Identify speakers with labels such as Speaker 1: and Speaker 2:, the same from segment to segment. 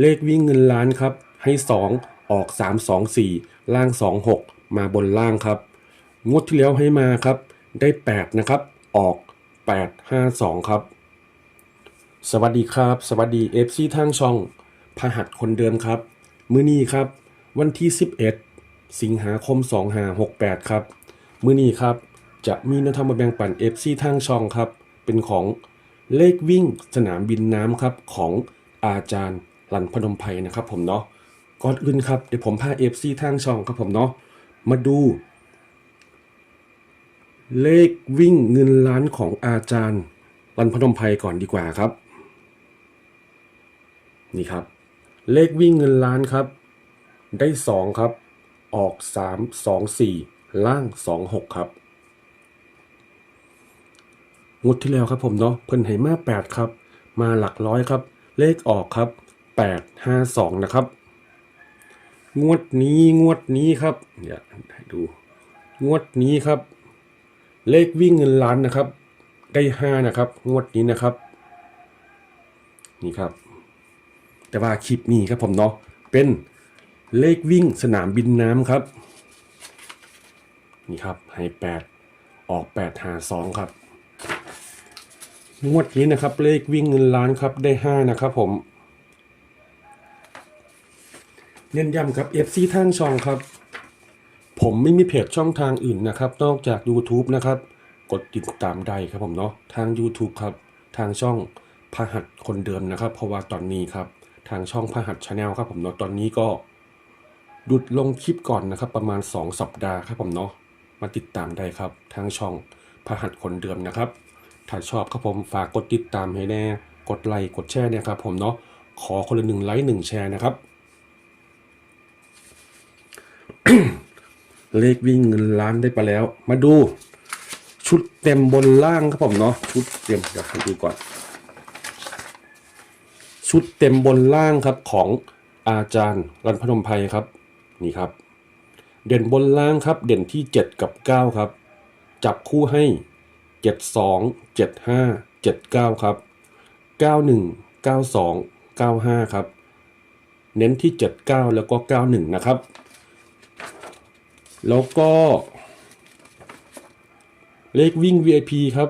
Speaker 1: เลขวิ่งเงินล้านครับ ให้ 2 ออก 3 2 4 ล่าง 2 6 มาบนล่างครับ งวดที่แล้วให้มาครับ ได้ 8 นะครับ ออก 8 5 2 ครับ สวัสดีครับ สวัสดี FC ทางช่องพหัสคนเดิมครับ มื้อนี้ครับ วันที่ 11 สิงหาคม 2568 ครับ มื้อนี้ครับ จะมีนวทางมแบ่งปัน FC ทางช่องครับ เป็นของเลขวิ่งสนามบินน้ำครับของอาจารย์ รันพนมไพรนะครับผมเนาะก่อนอื่นครับเดี๋ยวผมพา FC ทางช่องครับผมเนาะมาดู เลขวิ่งเงินล้านของอาจารย์รันพนมไพรก่อนดีกว่าครับ นี่ครับ เลขวิ่งเงินล้านครับ ได้สองครับ ออกสามสองสี่ล่างสองหกครับงดที่แล้วครับผมเนาะเพิ่นให้มาแปดครับ มาหลักร้อยครับ เลขออกครับ แปดห้าสองนะครับ งวดนี้งวดนี้ครับ เดี๋ยวให้ดู งวดนี้ครับ เลขวิ่งเงินล้านนะครับ ได้ห้านะครับ งวดนี้นะครับ นี่ครับ แต่ว่าคลิปนี้ครับผมเนาะ เป็นเลขวิ่งสนามบินน้ำครับ นี่ครับให้แปดออกแปดหาสองครับงวดนี้นะครับเลขวิ่งเงินล้านครับได้ห้านะครับผม เน้นย้ำครับ FC ทางช่องครับ ผมไม่มีเพจช่องทางอื่นนะครับ นอกจาก YouTube นะครับ กดติดตามได้ครับผมเนาะทาง YouTube ครับ ทางช่องพหัสคนเดิมนะครับ เพราะว่าตอนนี้ครับ ทางช่องพหัสชาแนลครับผมเนาะตอนนี้ก็หยุดลงคลิปก่อนนะครับ ประมาณ 2 สัปดาห์ครับผมเนาะมาติดตามได้ครับ ทางช่องพหัสคนเดิมนะครับ ถ้าชอบครับผมฝากกดติดตามให้แน่ กดไลค์กดแชร์เนี่ยครับผมเนาะขอคนละหนึ่งไลค์หนึ่งแชร์นะครับ เลขวิ่งเงินล้านได้ไปแล้ว มาดู ชุดเต็มบนล่างครับผมเนาะชุดเต็มเดี๋ยวดูก่อน ชุดเต็มบนล่างครับของอาจารย์รันพนมไพรครับ นี่ครับ เด่นบนล่างครับ เด่นที่ 7 กับ 9 ครับ จับคู่ให้ 72 75 79 ครับ 91 92 95 ครับ เน้นที่ 79 แล้วก็ 91 นะครับ แล้วก็ เลขวิ่ง VIP ครับ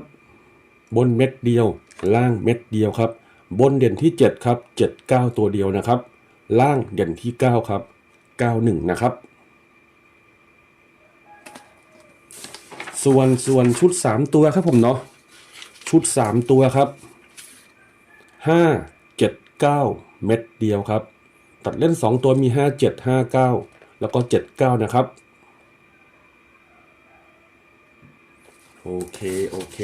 Speaker 1: บนเม็ดเดียว ล่างเม็ดเดียวครับ บนเด่นที่ 7 ครับ 79 ตัวเดียวนะครับ ล่างเด่นที่ 9 ครับ 91 นะครับ ส่วนส่วนชุด 3 ตัวครับผมเนาะชุด 3 ตัวครับ 5 7 9 เม็ดเดียวครับ ตัดเล่น 2 ตัวมี 5 7 5 9 แล้วก็ 79 นะครับ โอเค โอเค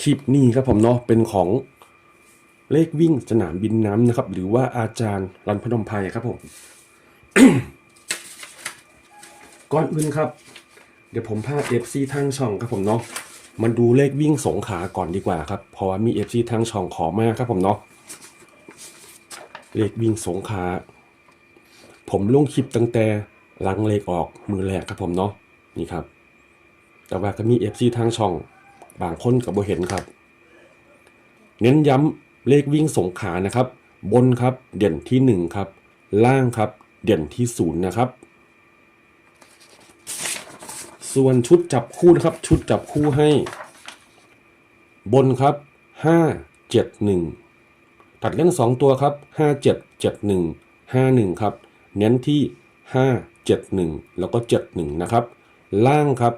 Speaker 1: คลิปนี้ครับผมเนาะเป็นของเลขวิ่งสนามบินน้ำนะครับ หรือว่าอาจารย์รันพนมไพรครับผม ก่อนอื่นครับ เดี๋ยวผมพาเอฟซีทางช่องครับผมเนาะมันดูเลขวิ่งสงขาก่อนดีกว่าครับ เพราะว่ามีเอฟซีทางช่องขอมาครับผมเนาะเลขวิ่งสงขาผมลงคลิปตั้งแต่หลังเลขออกมือแรกครับผมเนาะนี่ครับ แต่ว่าก็มีเอฟซีทางช่อง บางคนกับบ่เห็นครับ เน้นย้ำเลขวิ่งสงขลานะครับ บนครับเด่นที่หนึ่งครับ ล่างครับ เด่นที่ศูนย์นะครับ ส่วนชุดจับคู่นะครับ ชุดจับคู่ให้ บนครับห้าเจ็ดหนึ่งตัดเล่นสองตัวครับห้าเจ็ดเจ็ดหนึ่งห้าหนึ่งครับ เน้นที่ห้าเจ็ดหนึ่งแล้วก็เจ็ดหนึ่งนะครับ ล่างครับ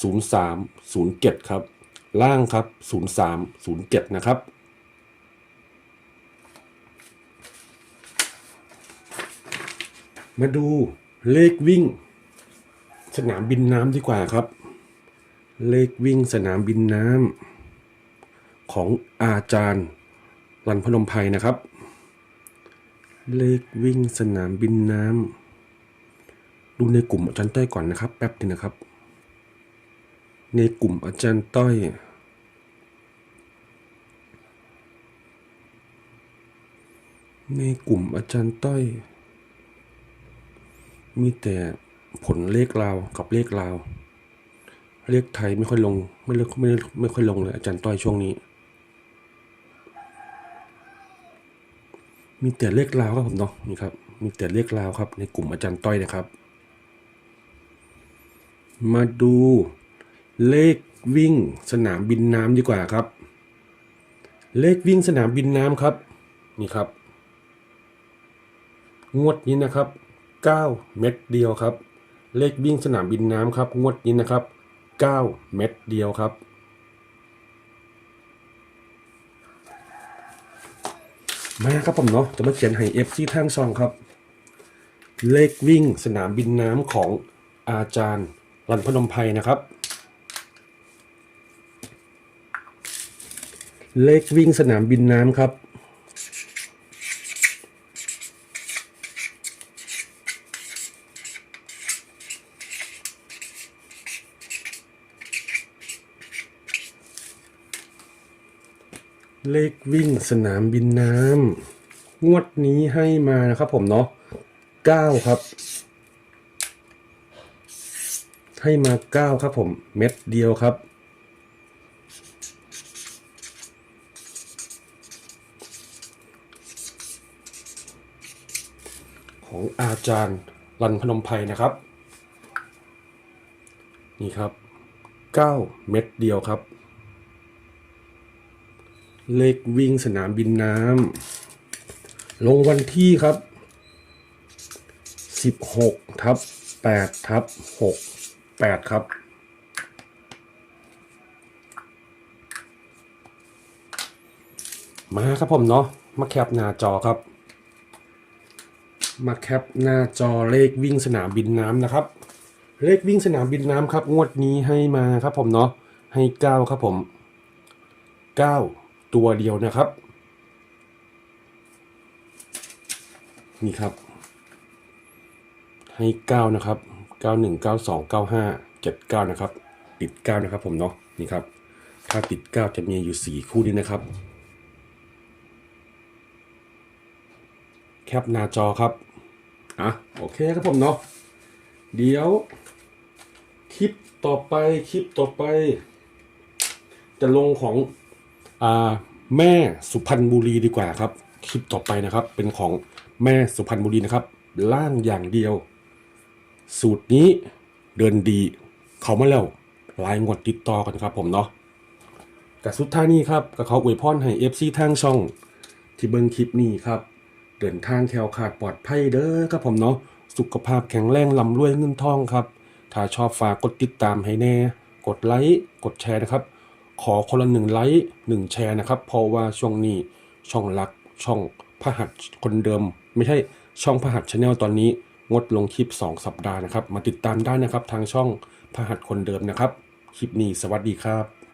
Speaker 1: ศูนย์สามศูนย์เจ็ดครับ ล่างครับศูนย์สามศูนย์เจ็ดนะครับ มาดูเลขวิ่ง สนามบินน้ำดีกว่าครับ เลขวิ่งสนามบินน้ำของอาจารย์รันพนมไพรนะครับ เลขวิ่งสนามบินน้ำดูในกลุ่มอาจารย์ต้ยก่อนนะครับ แป๊บนึงนะครับ ในกลุ่มอาจารย์ต้อย ในกลุ่มอาจารย์ต้อย มีแต่ผลเลขลาวกับเลขลาว เลขไทยไม่ค่อยลง ไม่เลือกไม่ไม่ค่อยลงเลยอาจารย์ต้อยช่วงนี้ มีแต่เลขลาวครับผมเนาะนี่ครับ มีแต่เลขลาวครับ ในกลุ่มอาจารย์ต้อยนะครับ มาดู เลขวิ่งสนามบินน้ำดีกว่าครับ เลขวิ่งสนามบินน้ำครับ นี่ครับ งวดนี้นะครับ 9 เม็ดเดียวครับ เลขวิ่งสนามบินน้ำครับ งวดนี้นะครับ 9 เม็ดเดียวครับ มาครับผมเนาะจะมาเขียนให้เอฟซีทางซองครับ เลขวิ่งสนามบินน้ำของอาจารย์รันพนมไพรนะครับ เลขวิ่งสนามบินน้ำครับ เลขวิ่งสนามบินน้ำงวดนี้ให้มานะครับผมเนาะเก้าครับ ให้มาเก้าครับผม เม็ดเดียวครับ ของอาจารย์รันพนมไพรนะครับ นี่ครับ 9 เม็ดเดียวครับ เลขวิ่งสนามบินน้ำลงวันที่ครับ 16ทับ8ทับ6 8 ครับมาครับผมเนาะมาแคปหน้าจอครับ มาแคปหน้าจอเลขวิ่งสนามบินน้ำนะครับ เลขวิ่งสนามบินน้ำครับ งวดนี้ให้มาครับผมเนาะให้เก้าครับผมเก้าตัวเดียวนะครับ นี่ครับ ให้เก้านะครับเก้าหนึ่งเก้าสองเก้าห้าเจ็ดเก้านะครับ ติดเก้านะครับผมเนาะนี่ครับ ถ้าติดเก้าจะมีอยู่สี่คู่นี้นะครับแคปหน้าจอครับ อะโอเคครับผมเนาะเดี๋ยวคลิปต่อไปคลิปต่อไป จะลงของอ่าแม่สุพรรณบุรีดีกว่าครับ คลิปต่อไปนะครับ เป็นของแม่สุพรรณบุรีนะครับ ล่างอย่างเดียว สูตรนี้เดินดี เขามาแล้วลายงวดติดต่อกันครับผมเนาะแต่สุดท้ายนี้ครับก็เขาอวยพรให้เอฟซีทางช่องที่เบิ่งคลิปนี้ครับ เดินทางแคล้วขาดปลอดภัยเด้อครับผมเนาะสุขภาพแข็งแรงลำรวยเงินทองครับ ถ้าชอบฝากกดติดตามให้แน่ กดไลค์กดแชร์นะครับ ขอคนละหนึ่งไลค์หนึ่งแชร์นะครับเพราะว่าช่วงนี้ช่องรักช่องพหัสคนเดิม ไม่ใช่ช่องพหัสชาแนลตอนนี้ งดลงคลิป 2 สัปดาห์นะครับ มาติดตามได้นะครับทางช่องพหัสคนเดิมนะครับ คลิปนี้สวัสดีครับ